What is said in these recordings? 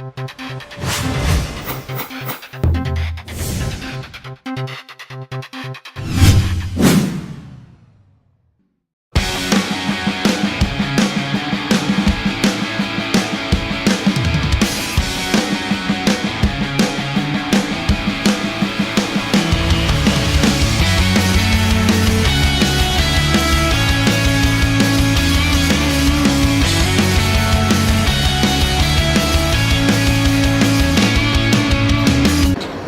ハハハハ!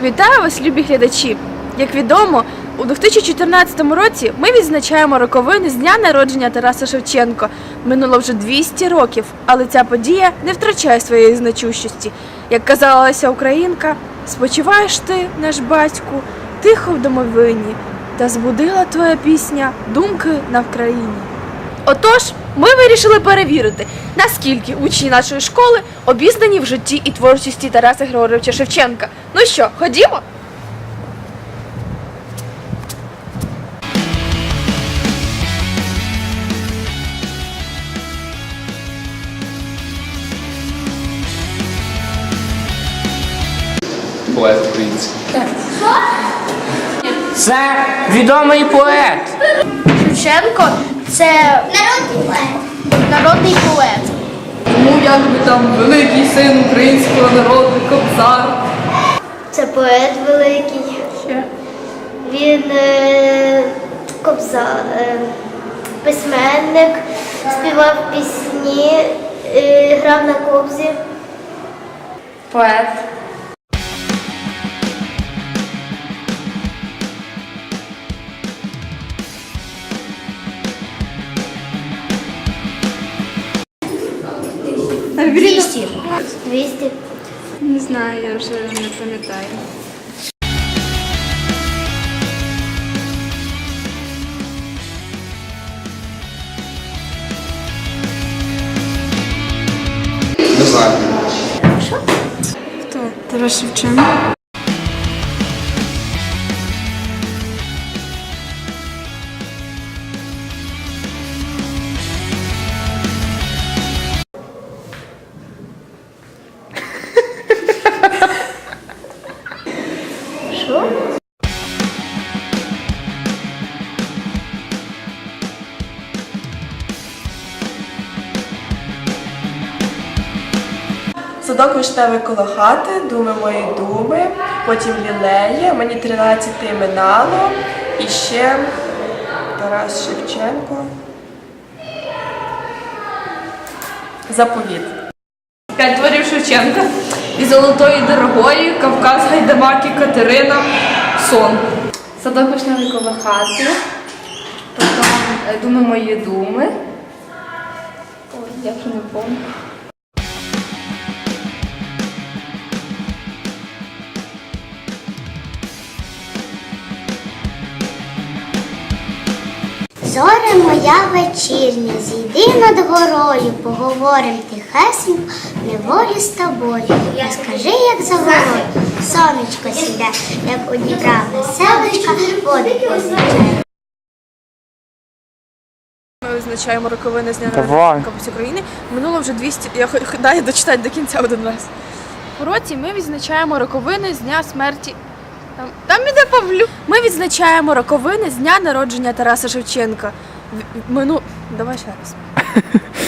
Вітаю вас, любі глядачі! Як відомо, у 2014 році ми відзначаємо роковини з дня народження Тараса Шевченко. Минуло вже 200 років, але ця подія не втрачає своєї значущості. Як казала Леся Українка, спочиваєш ти, наш батьку, тихо в домовині, та збудила твоя пісня думки на Вкраїні. Отож, ми вирішили перевірити, наскільки учні нашої школи обізнані в житті і творчості Тараса Григоровича Шевченка. Ну що, ходімо? Поет український. Це відомий поет. Шевченко це народний поет. Народний поет. Ну, якби там великий син українського народу, кобзар. Це поет великий. Ще. Він е, кобза, е, письменник, співав пісні, е, грав на кобзі. Поет. Двісті. Двісті. Не знаю, я вже не пам'ятаю. Не знаю. Хто? Тарас Шевченко. Садок виштевий коло хати, думи мої думи, потім лілеє, мені 13 минало, і ще Тарас Шевченко. Заповіт. П'ять творів Шевченка. І золотої дорогої, Кавказ, Гайдамаки, Катерина, Сон. Садок вишневий коло хати. Потім е, думи мої думи. Ой, я вже не пам'ятаю. Зоре моя вечірня, зійди над горою, поговорим тихесенько, неволі з тобою. Скажи, як за горою, сонечко сіде, як одібрав веселочка, води позичає. Ми визначаємо роковини з дня народження України. Минуло вже 200... Я дай дочитати до кінця один раз. У році ми відзначаємо роковини з дня смерті. Там, там іде Павлю. Ми відзначаємо роковини з дня народження Тараса Шевченка. В- Мину... Давай ще раз.